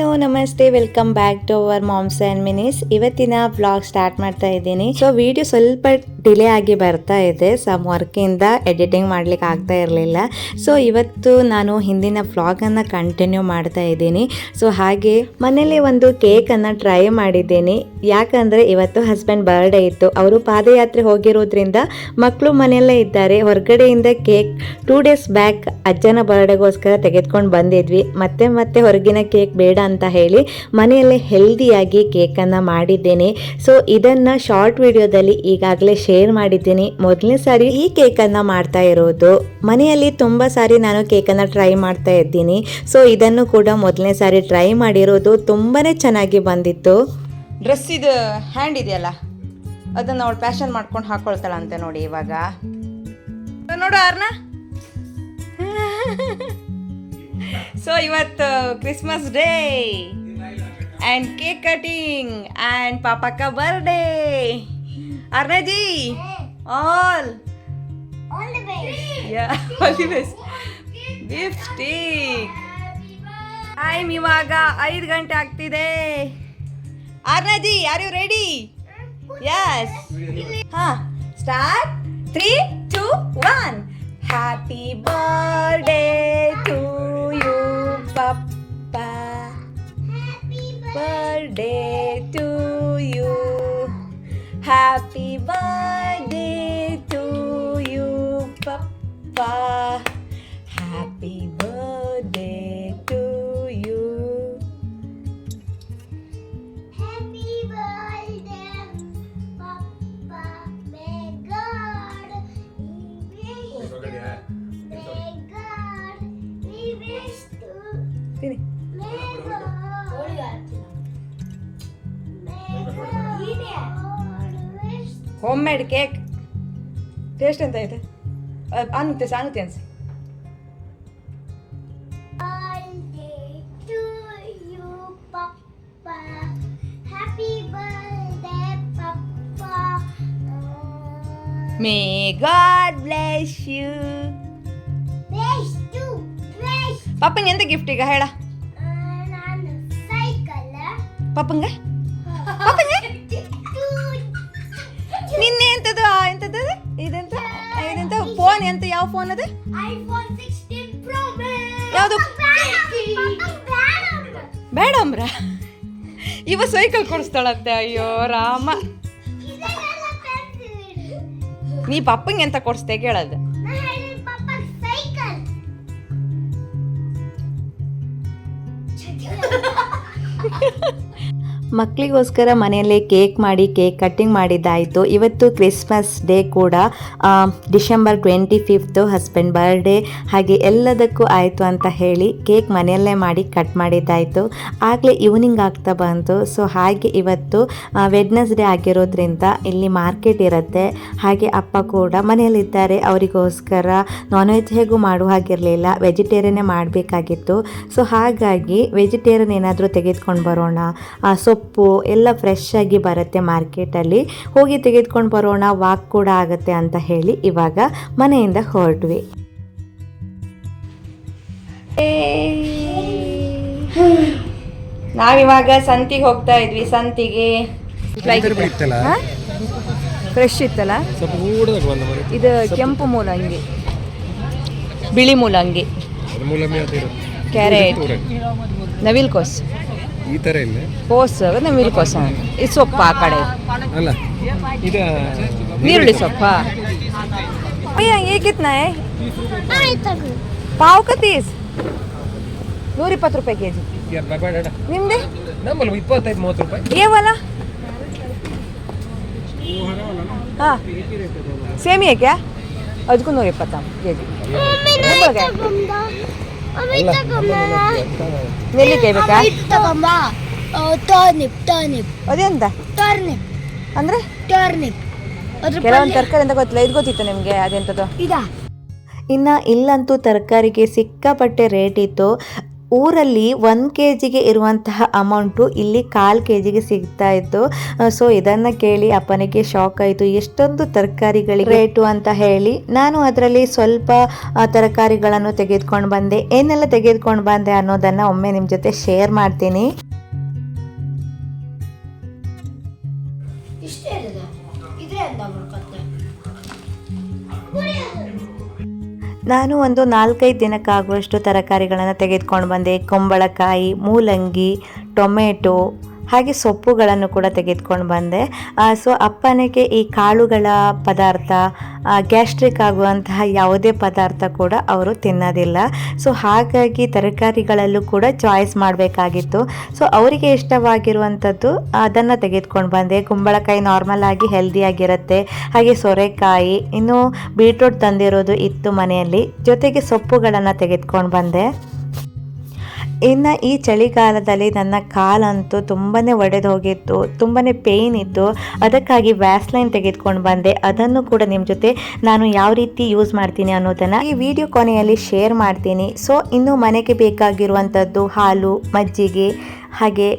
Hello, ನಮಸ್ತೆ. Welcome back to our moms and minis ಇವತ್ತಿನ blog start ಮಾಡ್ತಾ ಇದ್ದೀನಿ. ಸೊ ವಿಡಿಯೋ ಸ್ವಲ್ಪ ಡಿಲೇ ಆಗಿ ಬರ್ತಾ ಇದೆ. ಸಮ್ ವರ್ಕಿಂದ ಎಡಿಟಿಂಗ್ ಮಾಡ್ಲಿಕ್ಕೆ ಆಗ್ತಾ ಇರಲಿಲ್ಲ. ಸೊ ಇವತ್ತು ನಾನು ಹಿಂದಿನ ವ್ಲಾಗನ್ನು ಕಂಟಿನ್ಯೂ ಮಾಡ್ತಾ ಇದ್ದೀನಿ. ಸೊ ಹಾಗೆ ಮನೇಲಿ ಒಂದು ಕೇಕನ್ನು ಟ್ರೈ ಮಾಡಿದ್ದೀನಿ. ಯಾಕಂದರೆ ಇವತ್ತು ಹಸ್ಬೆಂಡ್ ಬರ್ಡೇ ಇತ್ತು. ಅವರು ಪಾದಯಾತ್ರೆ ಹೋಗಿರೋದ್ರಿಂದ ಮಕ್ಕಳು ಮನೆಯಲ್ಲೇ ಇದ್ದಾರೆ. ಹೊರಗಡೆಯಿಂದ ಕೇಕ್ ಟೂ ಡೇಸ್ ಬ್ಯಾಕ್ ಅಜ್ಜನ ಬರ್ಡೇಗೋಸ್ಕರ ತೆಗೆದುಕೊಂಡು ಬಂದಿದ್ವಿ. ಮತ್ತೆ ಮತ್ತೆ ಹೊರಗಿನ ಕೇಕ್ ಬೇಡ ಅಂತ ಹೇಳಿ ಮನೆಯಲ್ಲೇ ಹೆಲ್ದಿಯಾಗಿ ಕೇಕನ್ನು ಮಾಡಿದ್ದೇನೆ. ಸೊ ಇದನ್ನು ಶಾರ್ಟ್ ವಿಡಿಯೋದಲ್ಲಿ ಈಗಾಗಲೇ ಶೇರ್ ಮಾಡಿದ್ದೀನಿ. ಮೊದಲನೇ ಸಾರಿ ಈ ಕೇಕನ್ನು ಮಾಡ್ತಾ ಇರೋದು. ಮನೆಯಲ್ಲಿ ತುಂಬ ಸಾರಿ ನಾನು ಕೇಕನ್ನು ಟ್ರೈ ಮಾಡ್ತಾ ಇದ್ದೀನಿ. ಸೊ ಇದನ್ನು ಕೂಡ ಮೊದಲನೇ ಸಾರಿ ಟ್ರೈ ಮಾಡಿರೋದು. ತುಂಬಾ ಚೆನ್ನಾಗಿ ಬಂದಿತ್ತು. ಡ್ರೆಸ್ ಇದು ಹ್ಯಾಂಡ್ ಇದೆಯಲ್ಲ? ಅದನ್ನು ಅವಳು ಪ್ಯಾಷನ್ ಮಾಡ್ಕೊಂಡು ಹಾಕೊಳ್ತಾಳಂತೆ ನೋಡಿ ಇವಾಗ. ನೋಡು ಅರ್ನ. ಸೊ ಇವತ್ತು Christmas day and cake cutting and ಪಾಪಕ್ಕ birthday Arnaji all All the best. Yeah all the best gift stick time ಇವಾಗ ಐದು ಗಂಟೆ ಆಗ್ತಿದೆ Arnaji are you ready yes ಹಾ start three two one happy birthday to you papa birthday to you Happy birthday to you, Papa. Happy birthday to you. Happy birthday, Papa. May God be. May God be blessed. Home made cake taste ಎಂತ ಐತೆ ಅನ್ನುತ್ತೆ ಸಾನುತ್ತೆ ಅನ್ಸಿ you. May God bless you Bless you, bless. ಪಪ್ಪಂಗೆ ಎಂತ gift ಈಗ ಹೇಳ? Cycle ಪಪ್ಪಂಗೆ ಪಪ್ಪಂಗ phone ಎಂತ ಯಾವ ಫೋನ್ ಅದು? ಐಫೋನ್ ಸಿಕ್ಸ್ಟೀನ್ ಪ್ರೋ ಯಾವ್ದು? ಬೇಡ ಅಮ್ರ ಇವ ಸೈಕಲ್ ಕೊಡಿಸ್ತಾಳಂತೆ. ಅಯ್ಯೋ ರಾಮ. ನೀ ಪಪ್ಪಂಗೆ ಎಂತ ಕೊಡಿಸ್ತೆ ಕೇಳೋದು? ಮಕ್ಕಳಿಗೋಸ್ಕರ ಮನೆಯಲ್ಲೇ ಕೇಕ್ ಮಾಡಿ ಕೇಕ್ ಕಟ್ಟಿಂಗ್ ಮಾಡಿದ್ದಾಯಿತು. ಇವತ್ತು ಕ್ರಿಸ್ಮಸ್ ಡೇ ಕೂಡ. December twenty fifth husband birthday. ಹಾಗೆ ಎಲ್ಲದಕ್ಕೂ ಆಯಿತು ಅಂತ ಹೇಳಿ ಕೇಕ್ ಮನೆಯಲ್ಲೇ ಮಾಡಿ ಕಟ್ ಮಾಡಿದ್ದಾಯಿತು. ಆಗಲೇ ಈವ್ನಿಂಗ್ ಆಗ್ತಾ ಬಂತು. ಸೊ ಹಾಗೆ ಇವತ್ತು ವೆಡ್ನೆಸ್ಡೇ ಆಗಿರೋದ್ರಿಂದ ಇಲ್ಲಿ ಮಾರ್ಕೆಟ್ ಇರುತ್ತೆ. ಹಾಗೆ ಅಪ್ಪ ಕೂಡ ಮನೆಯಲ್ಲಿದ್ದಾರೆ. ಅವರಿಗೋಸ್ಕರ ನಾನ್ ವೆಜ್ ಹೇಗೂ ಮಾಡುವ ಹಾಗಿರಲಿಲ್ಲ. ವೆಜಿಟೇರಿಯನ್ನೇ ಮಾಡಬೇಕಾಗಿತ್ತು. ಸೊ ಹಾಗಾಗಿ ವೆಜಿಟೇರಿಯನ್ ಏನಾದರೂ ತೆಗೆದುಕೊಂಡು ಬರೋಣ. ಆ, ಸೊಪ್ಪು ಎಲ್ಲ ಫ್ರೆಶ್ ಆಗಿ ಬರುತ್ತೆ ಮಾರ್ಕೆಟಲ್ಲಿ ಹೋಗಿ ತೆಗೆದುಕೊಂಡು ಬರೋಣ ವಾಕ್ ಕೂಡ ಆಗುತ್ತೆ ಅಂತ ಹೇಳಿ ಇವಾಗ ಮನೆಯಿಂದ ಹೊರಟ್ವಿ. ನಾವಿವಾಗ ಸಂತಿಗೆ ಹೋಗ್ತಾ ಇದ್ವಿ ಸಂತಿಗೆ. ಫ್ರೆಶ್ ಇತ್ತಲ್ಲ? ಇದು ಕೆಂಪು ಮೂಲಂಗಿ. ಬಿಳಿ ಮೂಲಂಗಿ. ಕ್ಯಾರೆಟ್ ನವಿಲ್ಕೋಸ್ ನವಿಲ್ ಕೋಸ್. ಈ ತರ ಇಲ್ಲ? ಕೋಸ್ ಮಿಲ್ ಕೋಸ. ಈ ಸೊಪ್ಪು ಆ ಕಡೆ. ಅಲ್ಲ ಇದ ನೀರುಳ್ಳಿ ಸೊಪ್ಪ. ಅಯ್ಯ ಹೇಗಿತ್ನಾ ಪಾವ್ ಕ ತೀಸ್ ನೂರಿಪ್ಪತ್ತು ರೂಪಾಯಿ ಕೆ ಜಿ ಯಾರ್ ಬಾಯ್ ಬಾಯ್ ಡಾಡ. ನಿಮ್ದೆ? ನಮ್ಮಲ್ಲಿ ಇಪ್ಪತ್ತೈದು ಮೂವತ್ತು ರೂಪಾಯಿ. ಏವಲ್ಲ ಹಾಂ. ಸೇಮಿ ಕ್ಯಾ? ಅದಕ್ಕೂ ನೂರ ಇಪ್ಪತ್ತ ಕೆ ಜಿ ನೆಲ್ಲಿಕಾಯಿ ಬೇಕಾ? ಟರ್ನಿಪ್ ಟರ್ನಿಪ್ ಅದೆಂತ? ಟರ್ನಿಪ್ ಅಂದ್ರೆ? ಟರ್ನಿಪ್ ಅದ್ರ ಕೆಲವೊಂದು ತರಕಾರಿ ಅಂತ ಗೊತ್ತಿಲ್ಲ ಇದು ಗೊತ್ತಿತ್ತು ನಿಮಗೆ ಅದೆಂಥದ್ದು ಇದಾ. ಇನ್ನು ಇಲ್ಲಂತೂ ತರಕಾರಿಗೆ ಸಿಕ್ಕಾಪಟ್ಟೆ ರೇಟ್ ಇತ್ತು. ಊರಲ್ಲಿ ಒಂದು ಕೆ ಜಿಗೆ ಇರುವಂತಹ ಅಮೌಂಟು ಇಲ್ಲಿ ಕಾಲು ಕೆ ಜಿಗೆ ಸಿಗ್ತಾ ಇತ್ತು. ಸೊ ಇದನ್ನು ಕೇಳಿ ಅಪ್ಪನಿಗೆ ಶಾಕ್ ಆಯಿತು. ಎಷ್ಟೊಂದು ತರಕಾರಿಗಳಿಗೆ ರೇಟು ಅಂತ ಹೇಳಿ ನಾನು ಅದರಲ್ಲಿ ಸ್ವಲ್ಪ ತರಕಾರಿಗಳನ್ನು ತೆಗೆದುಕೊಂಡು ಬಂದೆ. ಏನೆಲ್ಲ ತೆಗೆದುಕೊಂಡು ಬಂದೆ ಅನ್ನೋದನ್ನು ಒಮ್ಮೆ ನಿಮ್ಮ ಜೊತೆ ಶೇರ್ ಮಾಡ್ತೀನಿ. ನಾನು ಒಂದು ನಾಲ್ಕೈದು ದಿನಕ್ಕಾಗುವಷ್ಟು ತರಕಾರಿಗಳನ್ನು ತೆಗೆದುಕೊಂಡು ಬಂದೆ. ಕುಂಬಳಕಾಯಿ ಮೂಲಂಗಿ ಟೊಮೆಟೊ ಹಾಗೆ ಸೊಪ್ಪುಗಳನ್ನು ಕೂಡ ತೆಗೆದುಕೊಂಡು ಬಂದೆ. ಸೊ ಅಪ್ಪನಿಗೆ ಈ ಕಾಳುಗಳ ಪದಾರ್ಥ ಗ್ಯಾಸ್ಟ್ರಿಕ್ ಆಗುವಂತಹ ಯಾವುದೇ ಪದಾರ್ಥ ಕೂಡ ಅವರು ತಿನ್ನೋದಿಲ್ಲ. ಸೊ ಹಾಗಾಗಿ ತರಕಾರಿಗಳಲ್ಲೂ ಕೂಡ ಚಾಯ್ಸ್ ಮಾಡಬೇಕಾಗಿತ್ತು. ಸೊ ಅವರಿಗೆ ಇಷ್ಟವಾಗಿರುವಂಥದ್ದು ಅದನ್ನು ತೆಗೆದುಕೊಂಡು ಬಂದೆ. ಕುಂಬಳಕಾಯಿ ನಾರ್ಮಲ್ ಆಗಿ ಹೆಲ್ದಿಯಾಗಿರುತ್ತೆ ಹಾಗೆ ಸೊರೆಕಾಯಿ, ಇನ್ನು ಬೀಟ್ರೂಟ್ ತಂದಿರೋದು ಇತ್ತು ಮನೆಯಲ್ಲಿ. ಜೊತೆಗೆ ಸೊಪ್ಪುಗಳನ್ನು ತೆಗೆದುಕೊಂಡು ಬಂದೆ. ಇನ್ನು ಈ ಚಳಿಗಾಲದಲ್ಲಿ ನನ್ನ ಕಾಲಂತೂ ತುಂಬಾ ಒಡೆದು ಹೋಗಿತ್ತು ತುಂಬಾ ಪೇಯ್ನ್ ಇತ್ತು. ಅದಕ್ಕಾಗಿ ವ್ಯಾಸ್ಲೈನ್ ತೆಗೆದುಕೊಂಡು ಬಂದೆ. ಅದನ್ನು ಕೂಡ ನಿಮ್ಮ ಜೊತೆ ನಾನು ಯಾವ ರೀತಿ ಯೂಸ್ ಮಾಡ್ತೀನಿ ಅನ್ನೋದನ್ನು ಈ ವಿಡಿಯೋ ಕೊನೆಯಲ್ಲಿ ಶೇರ್ ಮಾಡ್ತೀನಿ. ಸೊ ಇನ್ನು ಮನೆಗೆ ಬೇಕಾಗಿರುವಂಥದ್ದು ಹಾಲು, ಮಜ್ಜಿಗೆ, ಹಾಗೆ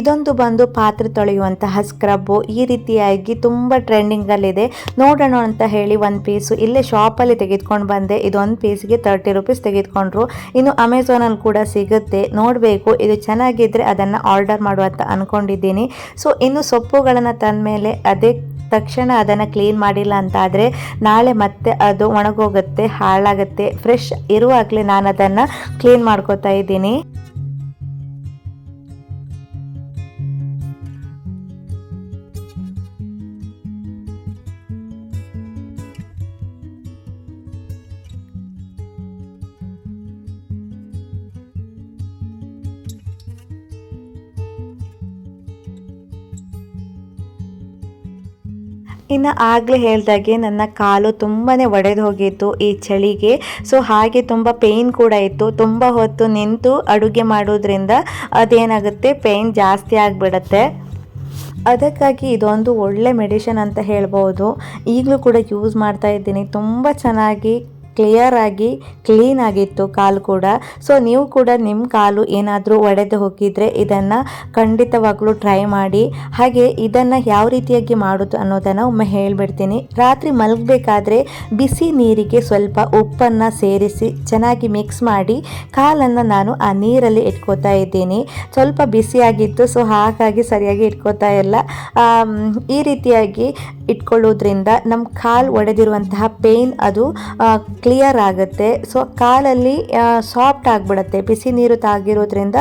ಇದೊಂದು ಬಂದು ಪಾತ್ರೆ ತೊಳೆಯುವಂತಹ ಸ್ಕ್ರಬ್ಬು ಈ ರೀತಿಯಾಗಿ ತುಂಬ ಟ್ರೆಂಡಿಂಗಲ್ಲಿದೆ ನೋಡೋಣ ಅಂತ ಹೇಳಿ ಒಂದು ಪೀಸು ಇಲ್ಲೇ ಶಾಪಲ್ಲಿ ತೆಗೆದುಕೊಂಡು ಬಂದೆ. ಇದೊಂದು ಪೀಸ್ಗೆ ತರ್ಟಿ ರುಪೀಸ್ ತೆಗೆದುಕೊಂಡ್ರು. ಇನ್ನು ಅಮೆಝಾನಲ್ಲಿ ಕೂಡ ಸಿಗುತ್ತೆ. ನೋಡಬೇಕು, ಇದು ಚೆನ್ನಾಗಿದ್ದರೆ ಅದನ್ನು ಆರ್ಡರ್ ಮಾಡುವಂತ ಅಂದ್ಕೊಂಡಿದ್ದೀನಿ ಸೊ ಇನ್ನು ಸೊಪ್ಪುಗಳನ್ನು ತಂದಮೇಲೆ ಅದೇ ತಕ್ಷಣ ಅದನ್ನು ಕ್ಲೀನ್ ಮಾಡಿಲ್ಲ ಅಂತ ಆದರೆ ನಾಳೆ ಮತ್ತೆ ಅದು ಒಣಗೋಗುತ್ತೆ, ಹಾಳಾಗುತ್ತೆ. ಫ್ರೆಶ್ ಇರುವಾಗಲೇ ನಾನು ಅದನ್ನು ಕ್ಲೀನ್ ಮಾಡ್ಕೋತಾ ಇದ್ದೀನಿ. ಇನ್ನು ಆಗಲೇ ಹೇಳ್ದಾಗೆ ನನ್ನ ಕಾಲು ತುಂಬಾ ಒಡೆದು ಹೋಗಿತ್ತು ಈ ಚಳಿಗೆ. ಸೊ ಹಾಗೆ ತುಂಬ ಪೇಯ್ನ್ ಕೂಡ ಇತ್ತು. ತುಂಬ ಹೊತ್ತು ನಿಂತು ಅಡುಗೆ ಮಾಡೋದ್ರಿಂದ ಅದೇನಾಗುತ್ತೆ? ಪೇಯ್ನ್ ಜಾಸ್ತಿ ಆಗಿಬಿಡತ್ತೆ. ಅದಕ್ಕಾಗಿ ಇದೊಂದು ಒಳ್ಳೆ ಮೆಡಿಷನ್ ಅಂತ ಹೇಳ್ಬೋದು. ಈಗಲೂ ಕೂಡ ಯೂಸ್ ಮಾಡ್ತಾ ಇದ್ದೀನಿ. ತುಂಬ ಚೆನ್ನಾಗಿ ಕ್ಲಿಯರ್ ಆಗಿ ಕ್ಲೀನ್ ಆಗಿತ್ತು ಕಾಲು ಕೂಡ. ಸೊ ನೀವು ಕೂಡ ನಿಮ್ಮ ಕಾಲು ಏನಾದರೂ ಒಡೆದು ಹೋಗಿದ್ರೆ ಇದನ್ನು ಖಂಡಿತವಾಗ್ಲೂ ಟ್ರೈ ಮಾಡಿ. ಹಾಗೆ ಇದನ್ನು ಯಾವ ರೀತಿಯಾಗಿ ಮಾಡೋದು ಅನ್ನೋದನ್ನು ಒಮ್ಮೆ ಹೇಳಿಬಿಡ್ತೀನಿ. ರಾತ್ರಿ ಮಲಗಬೇಕಾದ್ರೆ ಬಿಸಿ ನೀರಿಗೆ ಸ್ವಲ್ಪ ಉಪ್ಪನ್ನು ಸೇರಿಸಿ ಚೆನ್ನಾಗಿ ಮಿಕ್ಸ್ ಮಾಡಿ ಕಾಲನ್ನು ನಾನು ಆ ನೀರಲ್ಲಿ ಇಟ್ಕೋತಾ ಇದ್ದೀನಿ. ಸ್ವಲ್ಪ ಬಿಸಿಯಾಗಿತ್ತು ಸೊ ಹಾಗಾಗಿ ಸರಿಯಾಗಿ ಇಟ್ಕೋತಾ ಇಲ್ಲ. ಈ ರೀತಿಯಾಗಿ ಇಟ್ಕೊಳ್ಳೋದ್ರಿಂದ ನಮ್ಮ ಕಾಲು ಒಡೆದಿರುವಂತಹ ಪೇನ್ ಅದು ಕ್ಲಿಯರ್ ಆಗುತ್ತೆ. ಸೊ ಕಾಲಲ್ಲಿ ಸಾಫ್ಟ್ ಆಗಿಬಿಡುತ್ತೆ. ಬಿಸಿ ನೀರು ತಾಗಿರೋದ್ರಿಂದ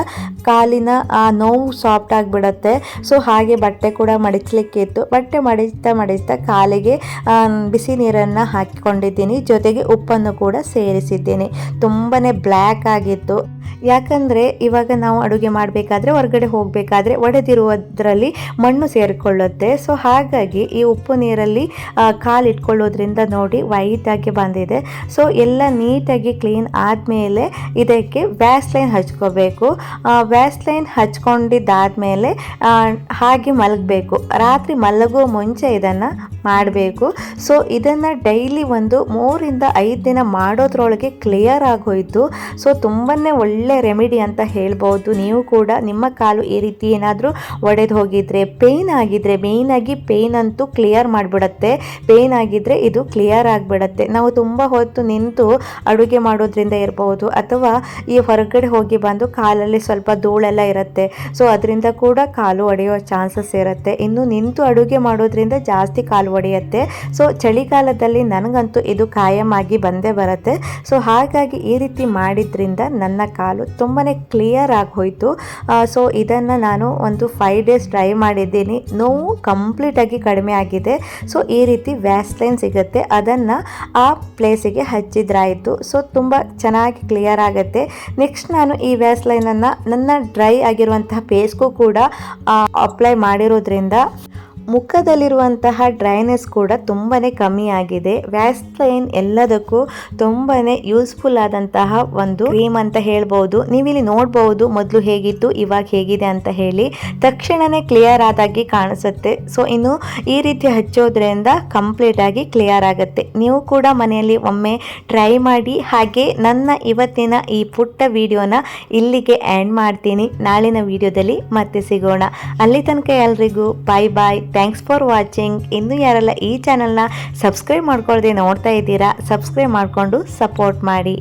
ಕಾಲಿನ, ಆ, ನೋವು ಸಾಫ್ಟ್ ಆಗಿಬಿಡುತ್ತೆ. ಸೊ ಹಾಗೆ ಬಟ್ಟೆ ಕೂಡ ಮಡಿಚಲಿಕ್ಕಿತ್ತು ಬಟ್ಟೆ ಮಡಿಸ್ತಾ ಮಡಿಸ್ತಾ ಕಾಲಿಗೆ ಬಿಸಿ ನೀರನ್ನು ಹಾಕಿಕೊಂಡಿದ್ದೀನಿ. ಜೊತೆಗೆ ಉಪ್ಪನ್ನು ಕೂಡ ಸೇರಿಸಿದ್ದೀನಿ. ತುಂಬಾ ಬ್ಲ್ಯಾಕ್ ಆಗಿತ್ತು. ಯಾಕಂದರೆ, ಇವಾಗ ನಾವು ಅಡುಗೆ ಮಾಡಬೇಕಾದ್ರೆ, ಹೊರಗಡೆ ಹೋಗಬೇಕಾದ್ರೆ ಒಡೆದಿರುವುದರಲ್ಲಿ ಮಣ್ಣು ಸೇರಿಕೊಳ್ಳುತ್ತೆ. ಸೊ ಹಾಗಾಗಿ ಈ ಉಪ್ಪು ನೀರಲ್ಲಿ ಕಾಲು ಇಟ್ಕೊಳ್ಳೋದ್ರಿಂದ ನೋಡಿ ವೈಟಾಗಿ ಬಂದಿದೆ. ಸೊ ಎಲ್ಲ ನೀಟಾಗಿ ಕ್ಲೀನ್ ಆದಮೇಲೆ ಇದಕ್ಕೆ ವ್ಯಾಸ್ಲೈನ್ ಹಚ್ಕೋಬೇಕು. ವ್ಯಾಸ್ಲೈನ್ ಹಚ್ಕೊಂಡಿದ್ದಾದಮೇಲೆ ಹಾಗೆ ಮಲಗಬೇಕು. ರಾತ್ರಿ ಮಲಗೋ ಮುಂಚೆ ಇದನ್ನು ಮಾಡಬೇಕು. ಸೊ ಇದನ್ನು ಡೈಲಿ ಒಂದು ಮೂರಿಂದ ಐದು ದಿನ ಮಾಡೋದ್ರೊಳಗೆ ಕ್ಲಿಯರ್ ಆಗೋಯಿತು. ಸೊ ತುಂಬಾ ಒಳ್ಳೆ ರೆಮಿಡಿ ಅಂತ ಹೇಳ್ಬೋದು. ನೀವು ಕೂಡ ನಿಮ್ಮ ಕಾಲು ಈ ರೀತಿ ಏನಾದರೂ ಒಡೆದು ಹೋಗಿದ್ರೆ ಪೇಯ್ನ್ ಆಗಿದ್ರೆ ಆಗಿ ಪೇಯ್ನ್ ಅಂತೂ ಕ್ಲಿಯರ್ ಮಾಡಿಬಿಡತ್ತೆ. ಪೇಯ್ನ್ ಆಗಿದ್ರೆ ಇದು ಕ್ಲಿಯರ್ ಆಗಿಬಿಡತ್ತೆ. ನಾವು ತುಂಬ ಹೊತ್ತು ನಿಂತು ಅಡುಗೆ ಮಾಡೋದ್ರಿಂದ ಇರಬಹುದು ಅಥವಾ ಈ ಹೊರಗಡೆ ಹೋಗಿ ಬಂದು ಕಾಲಲ್ಲಿ ಸ್ವಲ್ಪ ಧೂಳೆಲ್ಲ ಇರುತ್ತೆ. ಸೊ ಅದರಿಂದ ಕೂಡ ಕಾಲು ಒಡೆಯೋ ಚಾನ್ಸಸ್ ಇರುತ್ತೆ. ಇನ್ನು ನಿಂತು ಅಡುಗೆ ಮಾಡೋದ್ರಿಂದ ಜಾಸ್ತಿ ಕಾಲು ಒಡೆಯುತ್ತೆ. ಸೊ ಚಳಿಗಾಲದಲ್ಲಿ ನನಗಂತೂ ಇದು ಆಗಿ ಬಂದೇ ಬರುತ್ತೆ. ಸೊ ಹಾಗಾಗಿ ಈ ರೀತಿ ಮಾಡಿದ್ರಿಂದ ನನ್ನ ಕಾಲು ತುಂಬಾ ಕ್ಲಿಯರ್ ಆಗಿ ಹೋಯಿತು. ಸೊ ಇದನ್ನು ನಾನು ಒಂದು ಫೈವ್ ಡೇಸ್ ಟ್ರೈ ಮಾಡಿದ್ದೀನಿ. ನೋವು ಕಂಪ್ಲೀಟಾಗಿ ಕಡಿಮೆ ಆಗಿದೆ. ಸೊ ಈ ರೀತಿ ವ್ಯಾಸ್ಲೈನ್ ಸಿಗುತ್ತೆ. ಅದನ್ನು ಆ ಪ್ಲೇಸಿಗೆ ಹಚ್ಚಿದ್ರಾಯಿತು. ಸೊ ತುಂಬ ಚೆನ್ನಾಗಿ ಕ್ಲಿಯರ್ ಆಗುತ್ತೆ. ನೆಕ್ಸ್ಟ್ ನಾನು ಈ ವ್ಯಾಸ್ಲೈನನ್ನು ನನ್ನ ಡ್ರೈ ಆಗಿರುವಂತಹ ಫೇಸ್ಗೂ ಕೂಡ ಅಪ್ಲೈ ಮಾಡಿರೋದ್ರಿಂದ ಮುಖದಲ್ಲಿರುವಂತಹ ಡ್ರೈನೆಸ್ ಕೂಡ ತುಂಬಾ ಕಮ್ಮಿ ಆಗಿದೆ. ವ್ಯಾಸ್ಲೈನ್ ಎಲ್ಲದಕ್ಕೂ ತುಂಬಾ ಯೂಸ್ಫುಲ್ ಆದಂತಹ ಒಂದು ಕ್ರೀಮ್ ಅಂತ ಹೇಳ್ಬೋದು. ನೀವಿಲ್ಲಿ ನೋಡ್ಬೋದು ಮೊದಲು ಹೇಗಿತ್ತು, ಇವಾಗ ಹೇಗಿದೆ ಅಂತ ಹೇಳಿ. ತಕ್ಷಣವೇ ಕ್ಲಿಯರ್ ಆದಾಗಿ ಕಾಣಿಸುತ್ತೆ. ಸೊ ಇನ್ನು ಈ ರೀತಿ ಹಚ್ಚೋದ್ರಿಂದ ಕಂಪ್ಲೀಟ್ ಆಗಿ ಕ್ಲಿಯರ್ ಆಗುತ್ತೆ. ನೀವು ಕೂಡ ಮನೆಯಲ್ಲಿ ಒಮ್ಮೆ ಟ್ರೈ ಮಾಡಿ. ಹಾಗೆ ನನ್ನ ಇವತ್ತಿನ ಈ ಪುಟ್ಟ ವಿಡಿಯೋನ ಇಲ್ಲಿಗೆ ಆ್ಯಂಡ್ ಮಾಡ್ತೀನಿ. ನಾಳಿನ ವಿಡಿಯೋದಲ್ಲಿ ಮತ್ತೆ ಸಿಗೋಣ. ಅಲ್ಲಿ ತನಕ ಎಲ್ರಿಗೂ bye bye thanks for watching ಇನ್ನೂ ಯಾರೆಲ್ಲ ಈ ಚಾನಲ್ನ ಸಬ್ಸ್ಕ್ರೈಬ್ ಮಾಡ್ಕೊಳ್ದೆ ನೋಡ್ತಾ ಇದ್ದೀರಾ ಸಬ್ಸ್ಕ್ರೈಬ್ ಮಾಡಿಕೊಂಡು ಸಪೋರ್ಟ್ ಮಾಡಿ.